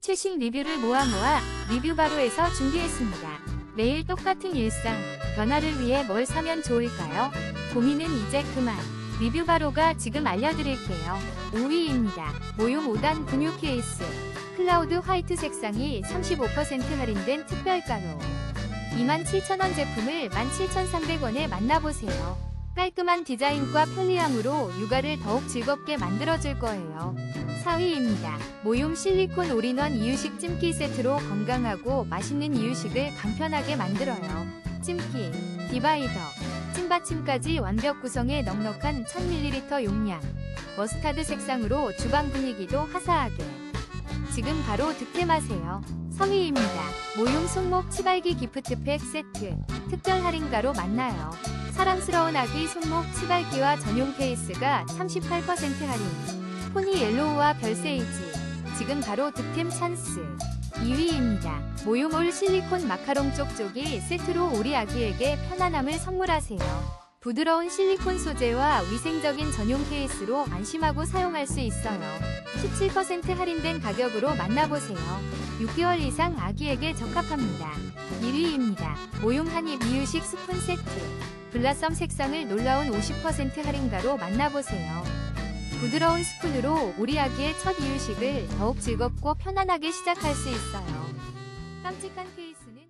최신 리뷰를 모아 모아 리뷰 바로에서 준비했습니다. 매일 똑같은 일상, 변화를 위해 뭘 사면 좋을까요? 고민은 이제 그만. 리뷰 바로가 지금 알려드릴게요. 5위입니다. 모용 5단 분유 케이스. 클라우드 화이트 색상이 35% 할인된 특별가로. 27,000원 제품을 17,300원에 만나보세요. 깔끔한 디자인과 편리함으로 육아를 더욱 즐겁게 만들어줄 거예요. 4위입니다. 모용 실리콘 올인원 이유식 찜기 세트로 건강하고 맛있는 이유식을 간편하게 만들어요. 찜기, 디바이더, 찜받침까지 완벽 구성의 넉넉한 1000ml 용량. 머스타드 색상으로 주방 분위기도 화사하게. 지금 바로 득템하세요. 3위입니다. 모용 손목 치발기 기프트팩 세트. 특별 할인가로 만나요. 사랑스러운 아기 손목 치발기와 전용 케이스가 38% 할인. 포니 옐로우와 별 세이지. 지금 바로 득템 찬스. 2위입니다. 모용올 실리콘 마카롱 쪽쪽이 세트로 우리 아기에게 편안함을 선물하세요. 부드러운 실리콘 소재와 위생적인 전용 케이스로 안심하고 사용할 수 있어요. 17% 할인된 가격으로 만나보세요. 6개월 이상 아기에게 적합합니다. 1위입니다. 모용 한입 이유식 스푼 세트. 블라썸 색상을 놀라운 50% 할인가로 만나보세요. 부드러운 스푼으로 우리 아기의 첫 이유식을 더욱 즐겁고 편안하게 시작할 수 있어요. 깜찍한 케이스는